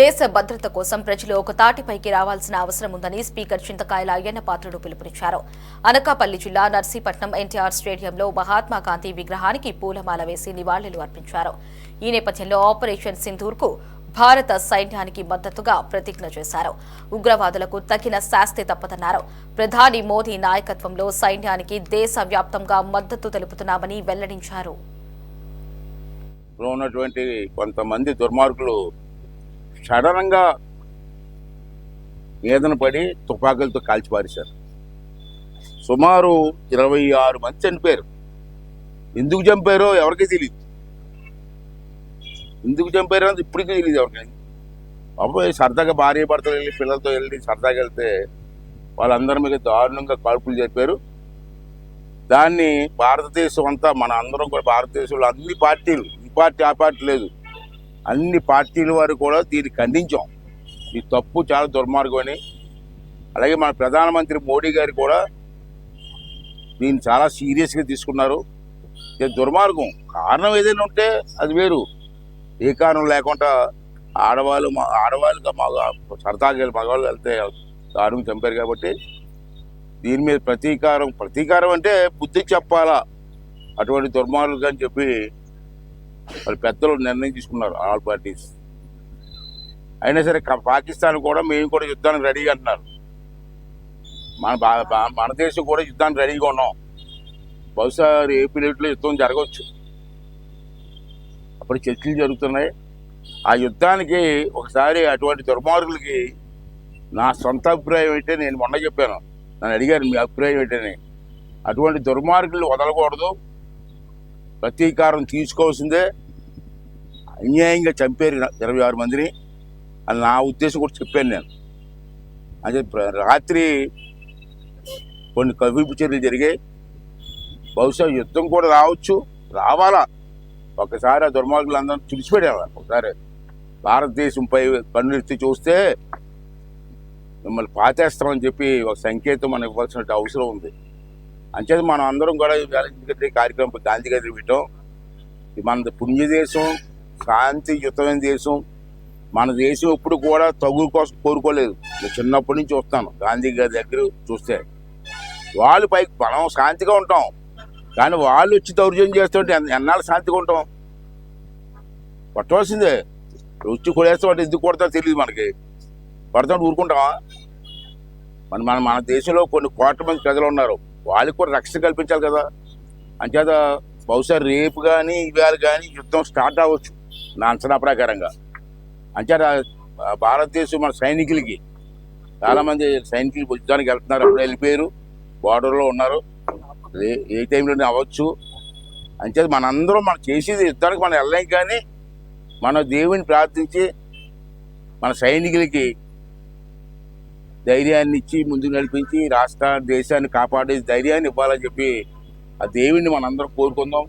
దేశ భద్రత కోసం ప్రజలు ఒక తాటిపైకి రావాల్సిన అవసరం ఉందని స్పీకర్ చింతకాయల అయ్యన్న పాత్రుడు పిలుపునిచ్చారు. అనకాపల్లి జిల్లా నర్సీపట్నం ఎన్టీఆర్ స్టేడియంలో మహాత్మా గాంధీ విగ్రహానికి పూలమాల వేసి నివాళులు అర్పించారు. ఈ నేపథ్యంలో ఆపరేషన్ సింధూర్కు భారత సైన్యానికి మద్దతుగా ప్రతిజ్ఞ చేశారు. ఉగ్రవాదులకు తగిన శాస్తి తప్పదన్నారు. ప్రధాని మోదీ నాయకత్వంలో సైన్యానికి దేశవ్యాప్తంగా మద్దతు తెలుపుతున్నామని వెల్లడించారు. కొంతమంది దుర్మార్గులు సడన్గా మీదన పడి తుపాకులతో కాల్చిపారేశారు సుమారు ఇరవై ఆరు మంది చనిపోయారు. ఎందుకు చంపారో ఎవరికీ తెలియదు ఎందుకు చంపారో అని ఇప్పటికీ తెలియదు ఎవరికైనా అబ్బాయి సరదాగా భార్య భర్తలు వెళ్ళి పిల్లలతో వెళ్ళి సరదాగా వెళ్తే వాళ్ళందరి మీద దారుణంగా కాల్పులు చెప్పారు దాన్ని భారతదేశం అంతా మన అందరం కూడా భారతదేశంలో అన్ని పార్టీలు ఈ పార్టీ ఆ పార్టీ లేదు. అన్ని పార్టీల వారు కూడా దీన్ని ఖండించాం. ఈ తప్పు చాలా దుర్మార్గం అని అలాగే మన ప్రధానమంత్రి మోడీ గారు కూడా దీన్ని చాలా సీరియస్గా తీసుకున్నారు. ఇది దుర్మార్గం. కారణం ఏదైనా ఉంటే అది వేరు. ఏ కారణం లేకుండా ఆడవాళ్ళు మా ఆడవాళ్ళుగా మగ సరదాగా మగవాళ్ళు వెళ్తే దారుణం చంపారు కాబట్టి దీని మీద ప్రతీకారం ప్రతీకారం అంటే బుద్ధి చెప్పాలా? అటువంటి దుర్మార్గులు అని చెప్పి మరి పెద్దలు నిర్ణయం తీసుకున్నారు ఆల్ పార్టీస్. అయినా సరే పాకిస్తాన్ కూడా మేము కూడా యుద్ధానికి రెడీగా అంటున్నారు. మన మన దేశం కూడా యుద్ధానికి రెడీగా ఉన్నాం. బహుశా రేపు యుద్ధం జరగవచ్చు. అప్పుడు చర్చలు జరుగుతున్నాయి. ఆ యుద్ధానికి ఒకసారి అటువంటి దుర్మార్గులకి నా సొంత అభిప్రాయం అయితే నేను మొన్న చెప్పాను. నన్ను అడిగారు మీ అభిప్రాయం ఏంటని. అటువంటి దుర్మార్గులు వదలకూడదు. ప్రతీకారం తీసుకోవాల్సిందే. అన్యాయంగా చంపారు ఇరవై ఆరు మందిని. అని నా ఉద్దేశం కూడా చెప్పాను నేను. అదే రాత్రి కొన్ని కవిపు చర్యలు జరిగాయి. బహుశా యుద్ధం కూడా రావచ్చు రావాలా? ఒకసారి ఆ దుర్మార్గులు అందరం తుడిచిపెట్టాలి? ఒకసారి భారతదేశంపై కన్నుెత్తి చూస్తే మిమ్మల్ని పాతేస్తామని చెప్పి ఒక సంకేతం మనం ఇవ్వాల్సిన అవసరం ఉంది. అంచేది మనం అందరం కూడా ఈ కార్యక్రమం గాంధీ పెట్టాం ఇది మన పుణ్యదేశం శాంతియుతమైన దేశం. మన దేశం ఎప్పుడు కూడా తగు కోసం కోరుకోలేదు. నేను చిన్నప్పటి నుంచి చూస్తాను గాంధీ గారి దగ్గర చూస్తే. వాళ్ళు పైకి మనం శాంతిగా ఉంటాం. కానీ వాళ్ళు వచ్చి దౌర్జన్యం చేస్తుంటే ఎన్నాళ్ళు శాంతిగా ఉంటాం? పట్టవలసిందే. వచ్చి కొడేస్తాం ఎందుకు కొడతా తెలియదు మనకి. పడతాం ఊరుకుంటామా? మన మన మన దేశంలో కొన్ని కోట్ల మంది ప్రజలు ఉన్నారు. వాళ్ళకి కూడా రక్షణ కల్పించాలి కదా. అంచేత బహుశా రేపు కానీ ఇవాళ కానీ యుద్ధం స్టార్ట్ అవ్వచ్చు నా అంచనా ప్రకారంగా. అంచేత భారతదేశం మన సైనికులకి చాలామంది సైనికులు యుద్ధానికి వెళ్తున్నారు అప్పుడు వెళ్ళిపోయారు బార్డర్లో ఉన్నారు. ఏ- ఏ టైంలోనే అవ్వచ్చు. అంచేది మనందరం మనం చేసేది యుద్ధానికి మనం వెళ్ళలేం కానీ మన దేవుని ప్రార్థించి మన సైనికులకి ధైర్యాన్ని ఇచ్చి ముందుకు నడిపించి రాష్ట్ర దేశాన్ని కాపాడే ధైర్యాన్ని ఇవ్వాలని చెప్పి ఆ దేవుణ్ణి మనందరం కోరుకుందాం.